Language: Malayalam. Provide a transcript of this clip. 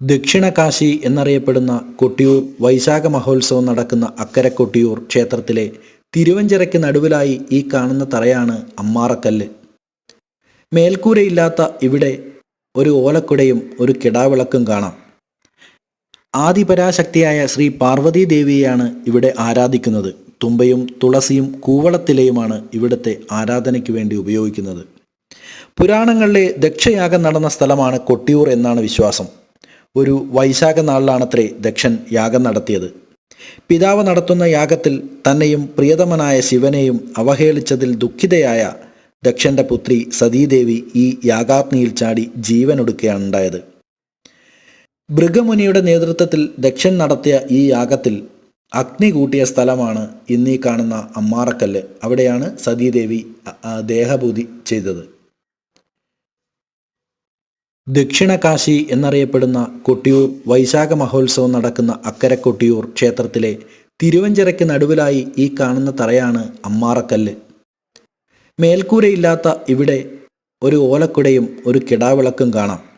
ദക്ഷിണകാശി എന്നറിയപ്പെടുന്ന കൊട്ടിയൂർ വൈശാഖ മഹോത്സവം നടക്കുന്ന അക്കരെ കൊട്ടിയൂർ ക്ഷേത്രത്തിലെ തിരുവഞ്ചിറയ്ക്ക് നടുവിലായി ഈ കാണുന്ന തറയാണ് അമ്മാറക്കല്ല്. മേൽക്കൂരയില്ലാത്ത ഇവിടെ ഒരു ഓലക്കുടയും ഒരു കിടാവിളക്കും കാണാം. ആദിപരാശക്തിയായ ശ്രീ പാർവതി ദേവിയെയാണ് ഇവിടെ ആരാധിക്കുന്നത്. തുമ്പയും തുളസിയും കൂവളത്തിലയുമാണ് ഇവിടുത്തെ ആരാധനയ്ക്ക് വേണ്ടി ഉപയോഗിക്കുന്നത്. പുരാണങ്ങളിലെ ദക്ഷയാഗം നടന്ന സ്ഥലമാണ് കൊട്ടിയൂർ എന്നാണ് വിശ്വാസം. ഒരു വൈശാഖ നാളിലാണത്രേ ദക്ഷൻ യാഗം നടത്തിയത്. പിതാവ് നടത്തുന്ന യാഗത്തിൽ തന്നെയും പ്രിയതമനായ ശിവനെയും അവഹേളിച്ചതിൽ ദുഃഖിതയായ ദക്ഷന്റെ പുത്രി സതീദേവി ഈ യാഗാഗ്നിയിൽ ചാടി ജീവൻ ഉണ്ടായത് ഭൃഗമുനിയുടെ നേതൃത്വത്തിൽ ദക്ഷൻ നടത്തിയ ഈ യാഗത്തിൽ അഗ്നി കൂട്ടിയ സ്ഥലമാണ് ഇന്നീ കാണുന്ന അമ്മാറക്കല്ല്. അവിടെയാണ് സതീദേവി ദേഹഭൂതി ചെയ്തത്. ദക്ഷിണകാശി എന്നറിയപ്പെടുന്ന കൊട്ടിയൂർ വൈശാഖ മഹോത്സവം നടക്കുന്ന അക്കരെ കൊട്ടിയൂർ ക്ഷേത്രത്തിലെ തിരുവഞ്ചിറയ്ക്ക് നടുവിലായി ഈ കാണുന്ന തറയാണ് അമ്മാറക്കല്ല്. മേൽക്കൂരയില്ലാത്ത ഇവിടെ ഒരു ഓലക്കുടയും ഒരു കിടാവിളക്കും കാണാം.